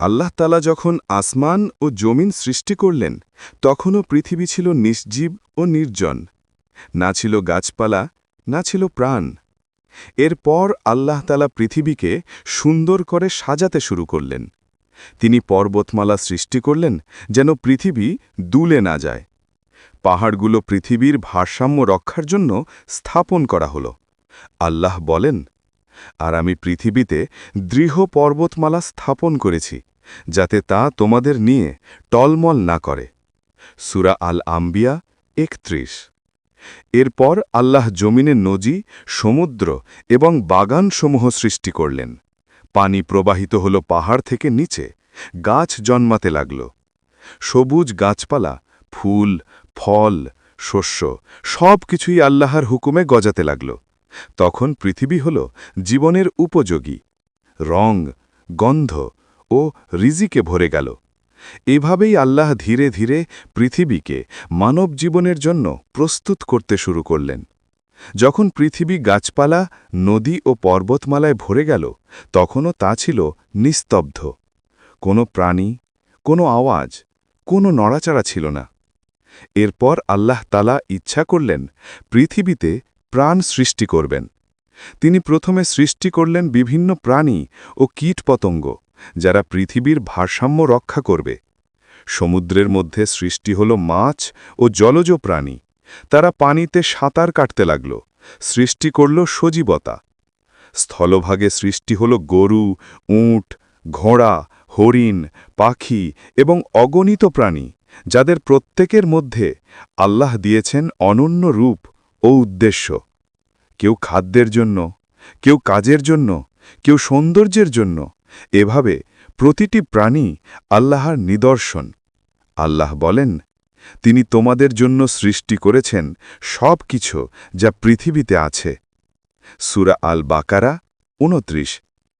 আল্লাহ তালা যখন আসমান ও জমিন সৃষ্টি করলেন, তখনও পৃথিবী ছিল নির্জীব ও নির্জন। না ছিল গাছপালা, না ছিল প্রাণ। এরপর আল্লাহ তালা পৃথিবীকে সুন্দর করে সাজাতে শুরু করলেন। তিনি পর্বতমালা সৃষ্টি করলেন যেন পৃথিবী দুলে না যায়। পাহাড়গুলো পৃথিবীর ভারসাম্য রক্ষার জন্য স্থাপন করা হল। আল্লাহ বলেন, আর আমি পৃথিবীতে দৃঢ় পর্বতমালা স্থাপন করেছি যাতে তা তোমাদের নিয়ে টলমল না করে। সুরা আল আম্বিয়া একত্রিশ। এরপর আল্লাহ জমিনে নজি, সমুদ্র এবং বাগানসমূহ সৃষ্টি করলেন। পানি প্রবাহিত হল পাহাড় থেকে নিচে, গাছ জন্মাতে লাগল। সবুজ গাছপালা, ফুল, ফল, শস্য সব কিছুই আল্লাহর হুকুমে গজাতে লাগল। তখন পৃথিবী হল জীবনের উপযোগী। রং, গন্ধ ও রিজিকে ভরে গেল। এভাবেই আল্লাহ ধীরে ধীরে পৃথিবীকে মানব জীবনের জন্য প্রস্তুত করতে শুরু করলেন। যখন পৃথিবী গাছপালা, নদী ও পর্বতমালায় ভরে গেল, তখনও তা ছিল নিস্তব্ধ। কোনো প্রাণী, কোনো আওয়াজ, কোনো নড়াচড়া ছিল না। এরপর আল্লাহ তালা ইচ্ছা করলেন পৃথিবীতে প্রাণ সৃষ্টি করবেন। তিনি প্রথমে সৃষ্টি করলেন বিভিন্ন প্রাণী ও কীটপতঙ্গ। যারা পৃথিবীর ভারসাম্য রক্ষা করবে। সমুদ্রের মধ্যে সৃষ্টি হল মাছ ও জলজ প্রাণী। তারা পানিতে সাঁতার কাটতে লাগল। সৃষ্টি করল সজীবতা। স্থলভাগে সৃষ্টি হল গরু, উঁট, ঘোড়া, হরিণ, পাখি এবং অগণিত প্রাণী, যাদের প্রত্যেকের মধ্যে আল্লাহ দিয়েছেন অনন্য রূপ ও উদ্দেশ্য। কেউ খাদ্যের জন্য, কেউ কাজের জন্য, কেউ সৌন্দর্যের জন্য এভাবে প্রতিটি প্রাণী আল্লাহর নিদর্শন। আল্লাহ বলেন, তিনি তোমাদের জন্য সৃষ্টি করেছেন সব কিছু যা পৃথিবীতে আছে। সুরা আল বাকারা উনত্রিশ।